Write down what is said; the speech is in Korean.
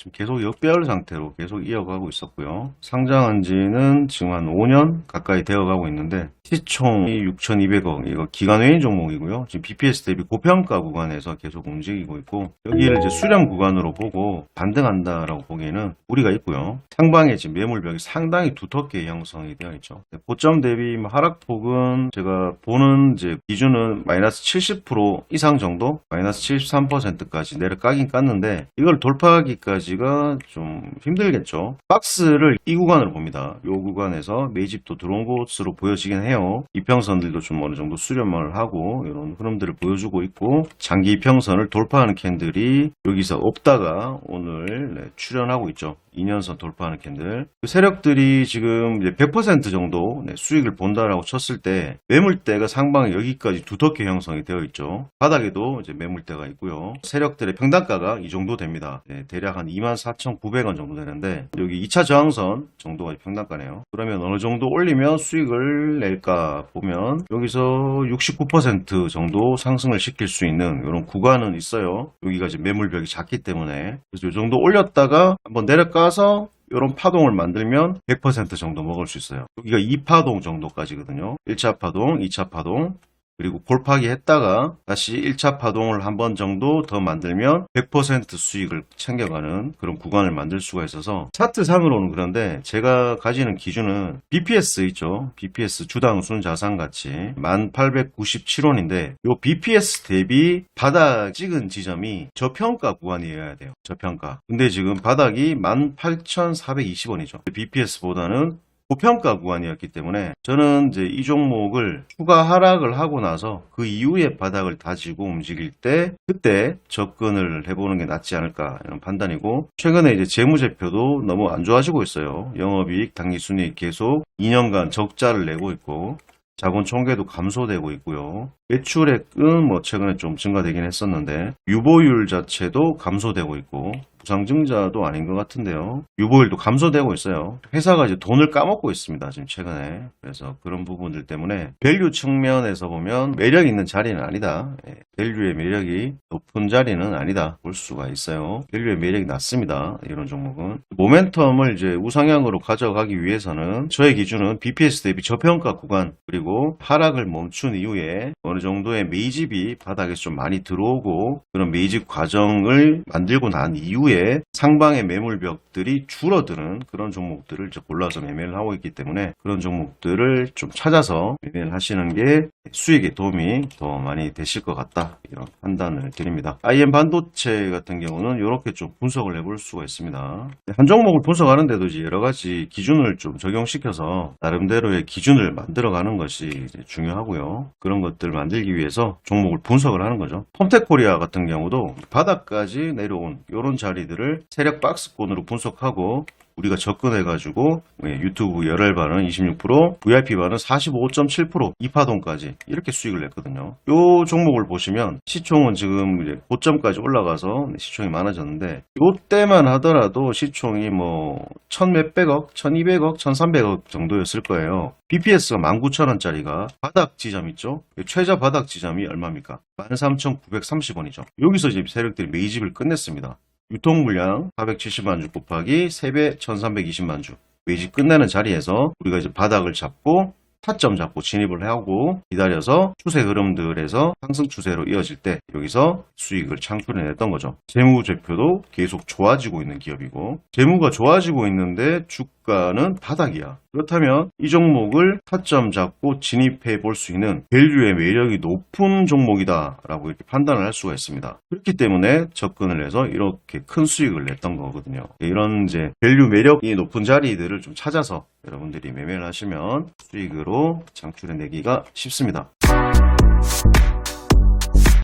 지금 계속 역배열 상태로 계속 이어가고 있었고요. 상장한 지는 지금 한 5년 가까이 되어 가고 있는데 시총이 6,200억 이거 기간외인 종목이고요. 지금 BPS 대비 고평가 구간에서 계속 움직이고 있고 여기를 이제 수렴 구간으로 보고 반등한다라고 보기에는 무리가 있고요. 상방에 지금 매물벽이 상당히 두텁게 형성이 되어 있죠. 네, 고점 대비 뭐 하락폭은 제가 보는 이제 기준은 마이너스 70% 이상 정도, 마이너스 73%까지 내려가긴 깠는데 이걸 돌파하기까지가 좀 힘들겠죠. 박스를 이 구간으로 봅니다. 이 구간에서 매집도 들어온 것으로 보여지긴 해요. 이평선들도 좀 어느 정도 수렴을 하고 이런 흐름들을 보여주고 있고 장기 이평선을 돌파하는 캔들이 여기서 없다가 오늘 네, 출현하고 있죠. 2년선 돌파하는 캔들. 그 세력들이 지금 이제 100% 정도 네, 수익을 본다라고 쳤을 때 매물대가 상방에 여기까지 두텁게 형성이 되어 있죠. 바닥에도 이제 매물대가 있고요. 세력들의 평단가가 이 정도 됩니다. 네, 대략 한 24,900원 정도 되는데 여기 2차 저항선 정도가 평단가네요. 그러면 어느 정도 올리면 수익을 낼까 보면 여기서 69% 정도 상승을 시킬 수 있는 이런 구간은 있어요. 여기가 이제 매물벽이 작기 때문에 그래서 이 정도 올렸다가 한번 내려가 서 이런 파동을 만들면 100% 정도 먹을 수 있어요. 여기가 2파동 정도까지거든요. 1차 파동, 2차 파동, 그리고 골파기 했다가 다시 1차 파동을 한 번 정도 더 만들면 100% 수익을 챙겨가는 그런 구간을 만들 수가 있어서 차트상으로는 그런데 제가 가지는 기준은 BPS 있죠. BPS 주당 순자산 가치 1897원인데 요 BPS 대비 바닥 찍은 지점이 저평가 구간이어야 돼요. 저평가. 근데 지금 바닥이 18,420원이죠. BPS보다는 고평가 구간이었기 때문에 저는 이제 이 종목을 추가 하락을 하고 나서 그 이후에 바닥을 다지고 움직일 때 그때 접근을 해보는 게 낫지 않을까 이런 판단이고 최근에 이제 재무제표도 너무 안 좋아지고 있어요. 영업이익, 당기순이익 계속 2년간 적자를 내고 있고 자본 총계도 감소되고 있고요. 매출액은 뭐 최근에 좀 증가되긴 했었는데 유보율 자체도 감소되고 있고 부상증자도 아닌 것 같은데요. 유보율도 감소되고 있어요. 회사가 이제 돈을 까먹고 있습니다. 지금 최근에. 그래서 그런 부분들 때문에 밸류 측면에서 보면 매력 있는 자리는 아니다. 예, 밸류의 매력이 높은 자리는 아니다. 볼 수가 있어요. 밸류의 매력이 낮습니다. 이런 종목은. 모멘텀을 이제 우상향으로 가져가기 위해서는 저의 기준은 BPS 대비 저평가 구간 그리고 하락을 멈춘 이후에 어느 정도의 매집이 바닥에서 좀 많이 들어오고 그런 매집 과정을 만들고 난 이후에 상방의 매물벽들이 줄어드는 그런 종목들을 이제 골라서 매매를 하고 있기 때문에 그런 종목들을 좀 찾아서 매매를 하시는 게 수익에 도움이 더 많이 되실 것 같다 이런 판단을 드립니다. IM 반도체 같은 경우는 이렇게 좀 분석을 해볼 수가 있습니다. 한 종목을 분석하는데도 이제 여러 가지 기준을 좀 적용시켜서 나름대로의 기준을 만들어가는 것이 중요하고요. 그런 것들을 만들기 위해서 종목을 분석을 하는 거죠. 펌텍코리아 같은 경우도 바닥까지 내려온 이런 자리들을 세력 박스권으로 분석하고 우리가 접근해가지고 예, 유튜브 열혈 반은 26%, VIP 반은 45.7%, 이파동까지 이렇게 수익을 냈거든요. 요 종목을 보시면 시총은 지금 이제 고점까지 올라가서 시총이 많아졌는데 요때만 하더라도 시총이 뭐천 몇백억, 천이백억, 천삼백억 정도였을 거예요. BPS가 19,000원짜리가 바닥 지점 있죠? 최저 바닥 지점이 얼마입니까? 13,930원이죠. 여기서 이제 세력들이 매집을 끝냈습니다. 유통 물량 470만 주 곱하기 3배 1320만 주 매집 끝내는 자리에서 우리가 이제 바닥을 잡고 타점 잡고 진입을 하고 기다려서 추세 흐름들에서 상승 추세로 이어질 때 여기서 수익을 창출해냈던 거죠. 재무제표도 계속 좋아지고 있는 기업이고 재무가 좋아지고 있는데 주가는 바닥이야. 그렇다면 이 종목을 타점 잡고 진입해 볼 수 있는 밸류의 매력이 높은 종목이다라고 이렇게 판단을 할 수가 있습니다. 그렇기 때문에 접근을 해서 이렇게 큰 수익을 냈던 거거든요. 이런 이제 밸류 매력이 높은 자리들을 좀 찾아서 여러분들이 매매를 하시면 수익으로 창출해내기가 쉽습니다.